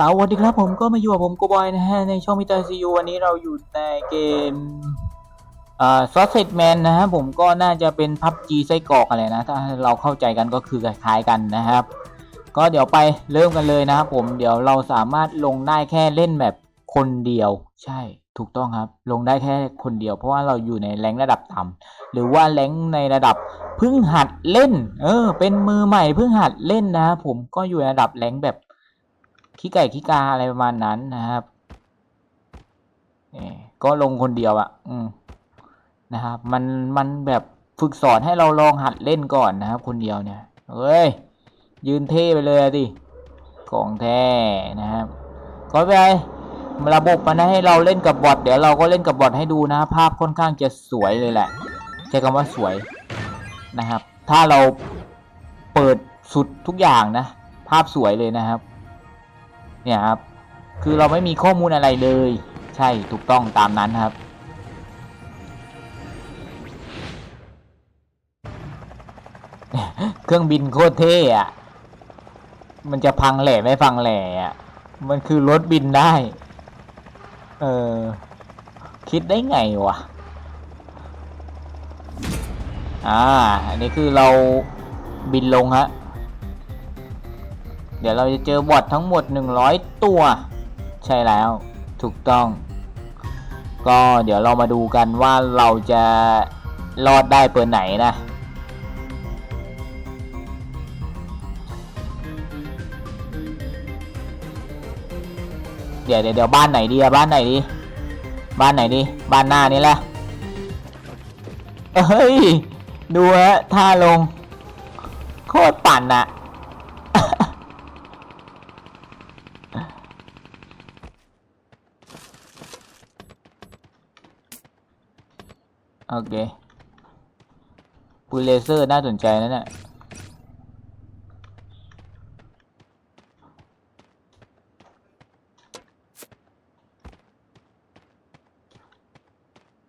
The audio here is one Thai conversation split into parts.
สวัสดีครับผมก็มาอยู่กับผมโกบอยนะฮะ ในช่องมิเตอร์ซีวันนี้เราอยู่ในเกมอ่าซอสเซตแมนนะฮะ ผมก็น่าจะเป็นพับจีไส้กรอกอะไรนะ ถ้าเราเข้าใจกันก็คือคล้ายกันนะครับ ก็เดี๋ยวไปเริ่มกันเลยนะครับผมเดี๋ยวเราสามารถลงได้แค่เล่นแบบคนเดียว ใช่ถูกต้องครับ ลงได้แค่คนเดียว เพราะว่าเราอยู่ในแรงระดับต่ำหรือว่าแรงในระดับเพิ่งหัดเล่น เออ เป็นมือใหม่เพิ่งหัดเล่นนะครับผมก็อยู่ในระดับแรงแบบ ขี้ไก่ขี้กาอะไรประมาณนั้นนะครับก็ลงคนเดียวอะ่ะอืมนะครับ มันมันแบบฝึกสอนให้เราลองหัดเล่นก่อนนะครับ คนเดียวเนี่ยเฮ้ย ยืนเท่ไปเลยดิของแท้นะครับก็ไประบบมันให้เราเล่นกับบอทเดี๋ยวเราก็เล่นกับบอทให้ดูนะ ภาพค่อนข้างจะสวยเลยแหละใช้คำว่าสวยนะครับ ถ้าเราเปิดสุดทุกอย่างนะ ภาพสวยเลยนะครับ เนี่ยครับ คือเราไม่มีข้อมูลอะไรเลย ใช่ถูกต้องตามนั้นครับ เครื่องบินโคตรเท่อะมันจะพังแหล่ไม่พังแหล่อะมันคือรถบินได้ เออ คิดได้ไงวะ อ่า อันนี้คือเราบินลงฮะ เดี๋ยวเราจะเจอบอททั้งหมด 100 ตัว ใช่แล้วถูกต้อง ก็เดี๋ยวเรามาดูกันว่าเราจะรอดได้เปิดไหนนะ เดี๋ยวเดี๋ยวบ้านไหนดีอะบ้านไหนดี บ้านไหนดี บ้านหน้านี้แหละเฮ้ย ดูฮะท่าลง โคตรปั่นอะ โอเคปืนเลเซอร์น่าสนใจนะเนี่ย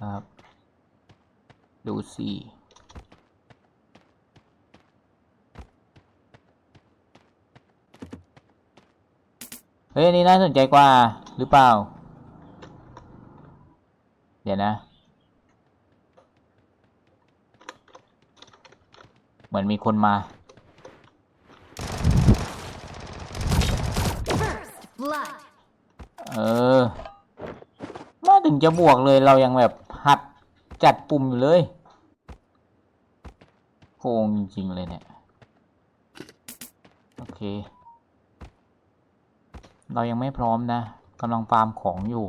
ครับดูสิเฮ้ยอันนี้น่าสนใจกว่าหรือเปล่า เดี๋ยวนะ เหมือนมีคนมา เออ มาถึงจะบวกเลยเรายังแบบหัดจัดปุ่มอยู่เลยโกงจริงๆเลยเนี่ย โอเค เรายังไม่พร้อมนะกำลังฟาร์มของอยู่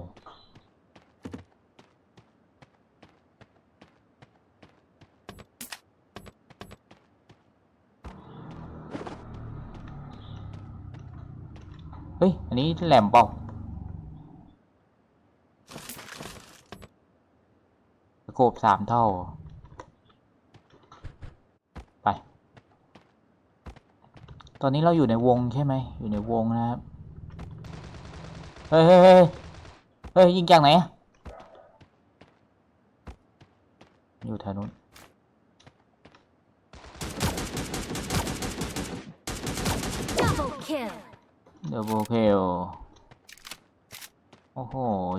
เฮ้ย อันนี้แหลมเปล่าโคบสามเท่า ไป ตอนนี้เราอยู่ในวงใช่ไหม อยู่ในวงนะครับ เฮ้ยเฮ้ยเฮ้ยเฮ้ยยิงจากไหน อยู่แถวนู้น เดบโเคลโอ้โห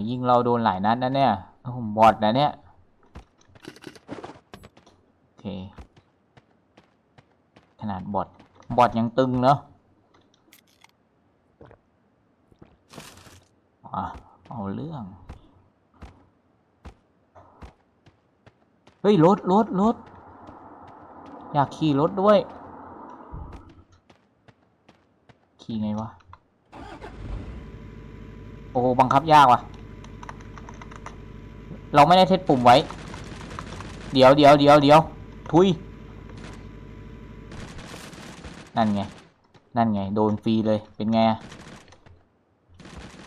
ยิงเราโดนหลายนัดนะเนี่ยโอ้โหบอดนะเนี่ย โอเค ขนาดบอดบอดยังตึงเนาะอะเอาเรื่อง เฮ้ย รถรถรถอยากขี่รถด้วย ขี่ไงวะ โอ้โหบังคับยากว่ะ เราไม่ได้เทสปุ่มไว้ เดี๋ยวเดี๋ยวเดี๋ยวเดี๋ยวทุย นั่นไง นั่นไง โดนฟรีเลย เป็นไงอะ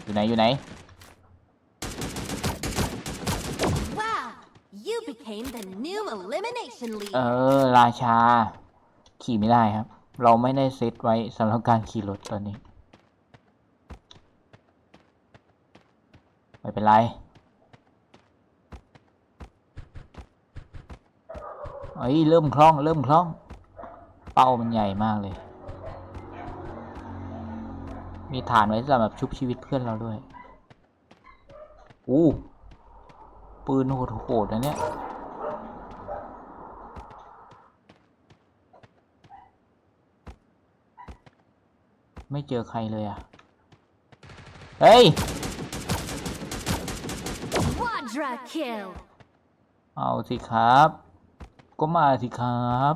อยู่ไหน อยู่ไหน Wow, you became the new elimination เอ leader. อราชา ขี่ไม่ได้ครับ เราไม่ได้เซตไว้สำหรับการขี่รถตอนนี้ ไม่เป็นไร เอ้ย เริ่มคล่อง เริ่มคล่อง เป้ามันใหญ่มากเลย มีฐานไว้สำหรับชุบชีวิตเพื่อนเราด้วย อู้ ปืนโหดๆนะเนี่ยไม่เจอใครเลยอะ เฮ้ย Quadra kill. เอาสิครับ ก็มาสิครับ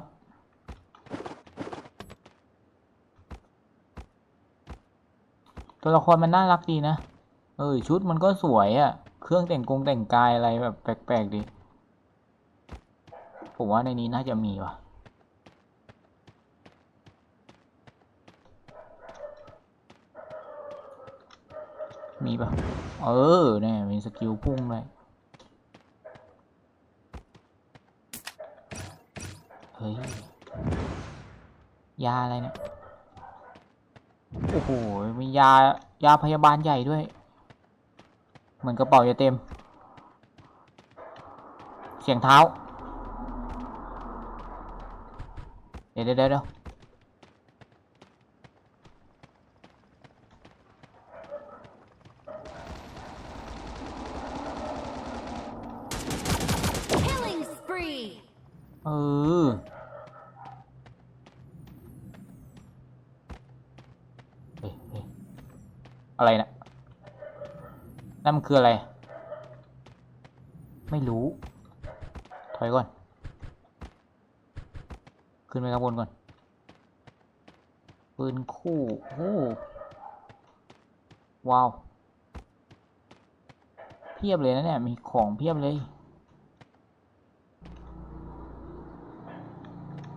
ตัวละครมันน่ารักดีนะ เออชุดมันก็สวยอะ่ะ เครื่องแต่งกงแต่งกายอะไรแบบแปลกๆดี ผมว่าในนี้น่าจะมีว่ะ มีปะเออเนี่ยมีสกิลพุ่งด้วย เฮ้ย ยาอะไรเนี่ย โอ้โห มียา ยาพยาบาลใหญ่ด้วย เหมือนกระเป๋าจะเต็ม เสียงเท้า เดี๋ยวเดี๋ยวเดี๋ยว Killing spree. เออ เฮ้ยเฮ้ย อะไรนะนั่นมันคืออะไร ไม่รู้ ถอยก่อน ขึ้นไปข้างบนก่อน ปืนคู่โอ้ว้าว เพียบเลยนะเนี่ย มีของเพียบเลย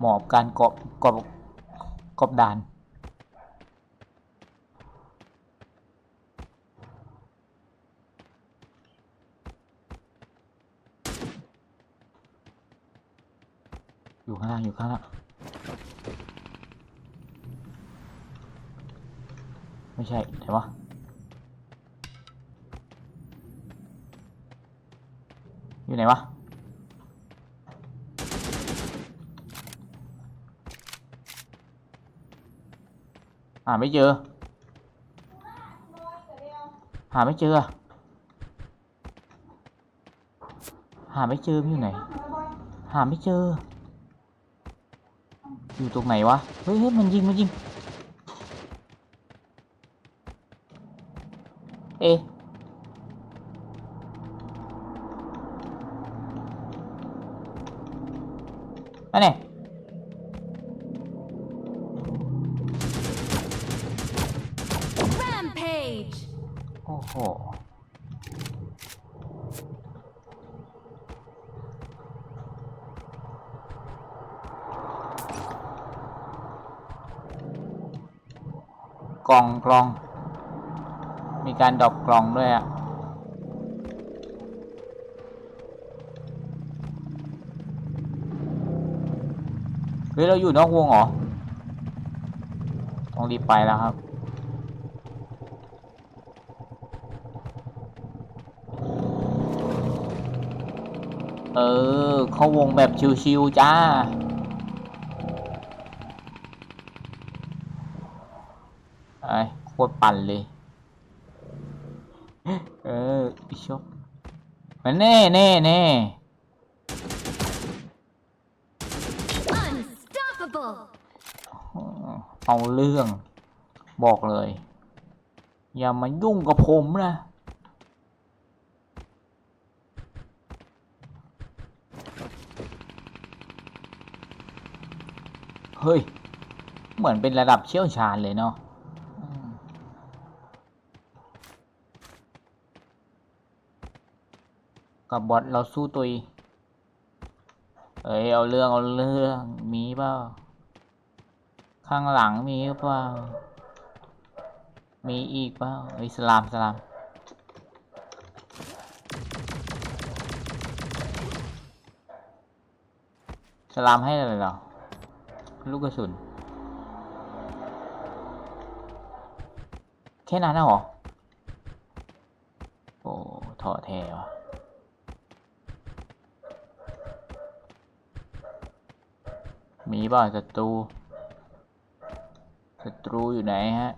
หมอบการกอบกอบกอบดาน อยู่ข้าง ล่างอยู่ข้างล่างไม่ใช่ไหนวะอยู่ไหนวะหาไม่เจอ หาไม่เจอ หาไม่เจอมันอยู่ไหน หาไม่เจอ อยู่ตรงไหนวะ เฮ้ยเฮ้ยมันยิง มันยิง เอะ กล่องกล่อง มีการดรอปกล่องด้วยอะเฮ้ยเราอยู่นอกวงเหรอ ต้องรีบไปแล้วครับ เออ เข้าวงแบบชิวๆจ้า โคตรปั่นเลย เอออิชบมันแน่แน่แน่ Unstoppable. เอาเรื่อง บอกเลย อย่ามายุ่งกับผมนะเฮ้ย เหมือนเป็นระดับเชี่ยวชาญเลยเนาะอืม กับบอทเราสู้ตุยเอ้ยเอาเรื่องเอาเรื่องมีเปล่าข้างหลังมีหรือเปล่ามีอีกเปล่าอ้ยสลามสลามสลามให้อะไรเหรอลูกกระสุนแค่นั้นนะเหรอโอ้ถอแท้วะ มีเปล่าศัตรูศัตรูอยู่ไหนฮะ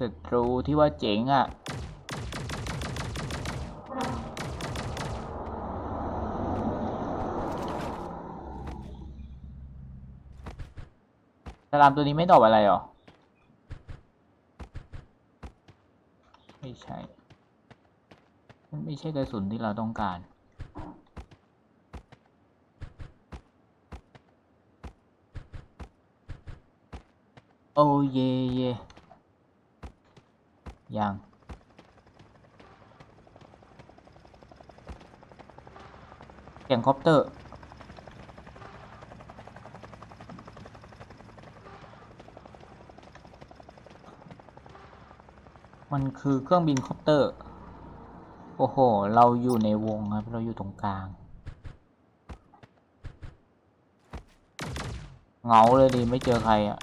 ศัตรูที่ว่าเจ๋งอะ่ะสลามตัวนี้ไม่ตอบอะไรหรอ ไม่ใช่ มันไม่ใช่กระสุนที่เราต้องการ โอ้เยเยยังเสียงคอปเตอร์ มันคือเครื่องบินคอปเตอร์ โอ้โห เราอยู่ในวงครับ เราอยู่ตรงกลาง เงาเลยดิ ไม่เจอใครอะ่ะ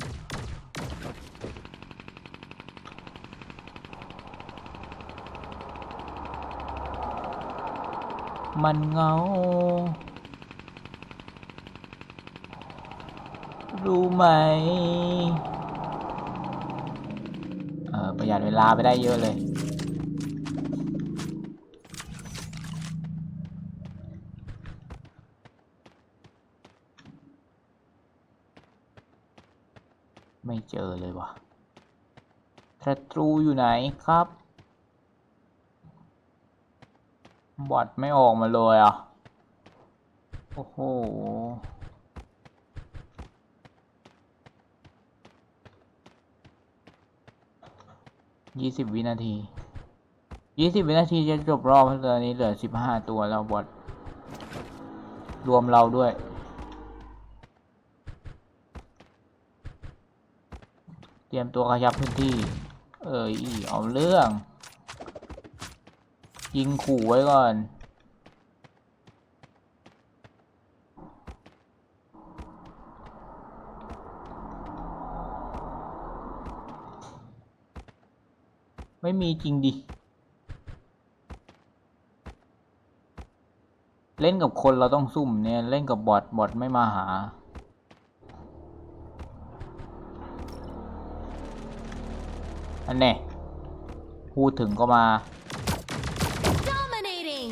มันเงา รู้ไหม เออประหยัดเวลาไปได้เยอะเลย ไม่เจอเลยวะศัตรูอยู่ไหนครับ บอดไม่ออกมาเลยอะ โอ้โห ยี่สิบวินาที ยี่สิบวินาทีจะจบรอบเพราะตอนนี้เหลือสิบห้าตัวแล้วบอดรวมเราด้วย เตรียมตัวขยับพื้นที่ เอ้ยเอาเรื่อง ยิงขู่ไว้ก่อน ไม่มีจริงดิ เล่นกับคนเราต้องซุ่มเนี่ย เล่นกับบอทบอทไม่มาหาอันเน่พูดถึงก็มา Dominating.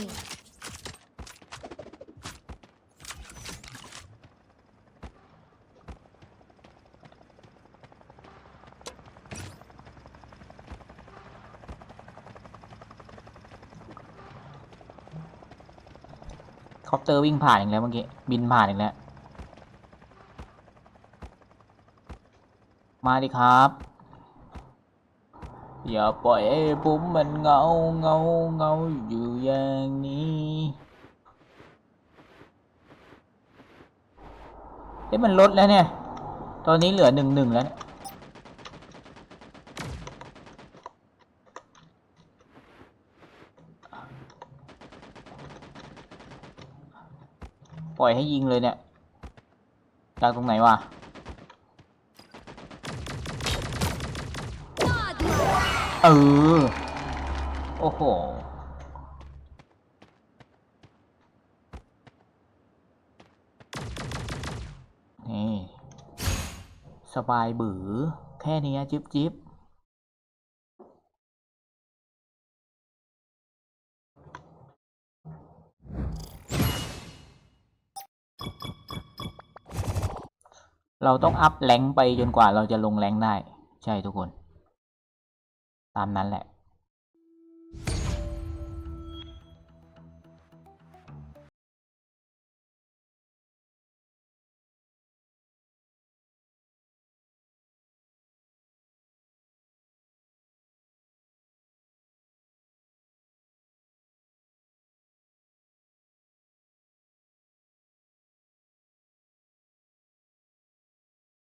ค อปเตอร์วิ่งผ่านอีกแล้วเมื่อกี้บินผ่านอีกแล้ว มาดิครับ อย่าปล่อยให้ผมมันเงาเงาเงาอยู่อย่างนี้เอ๊ะมันลดแล้วเนี่ย ตอนนี้เหลือหนึ่งหนึ่งแล้วเนี่ย ล่อยให้ยิงเลยเนี่ยจากตรงไหนวะเออ โอ้โห นี่ สบายบือ แค่นี้จิ๊บจิ๊บ เราต้องอัพแรงไปจนกว่าเราจะลงแรงได้ ใช่ทุกคน ตามนั้นแหละ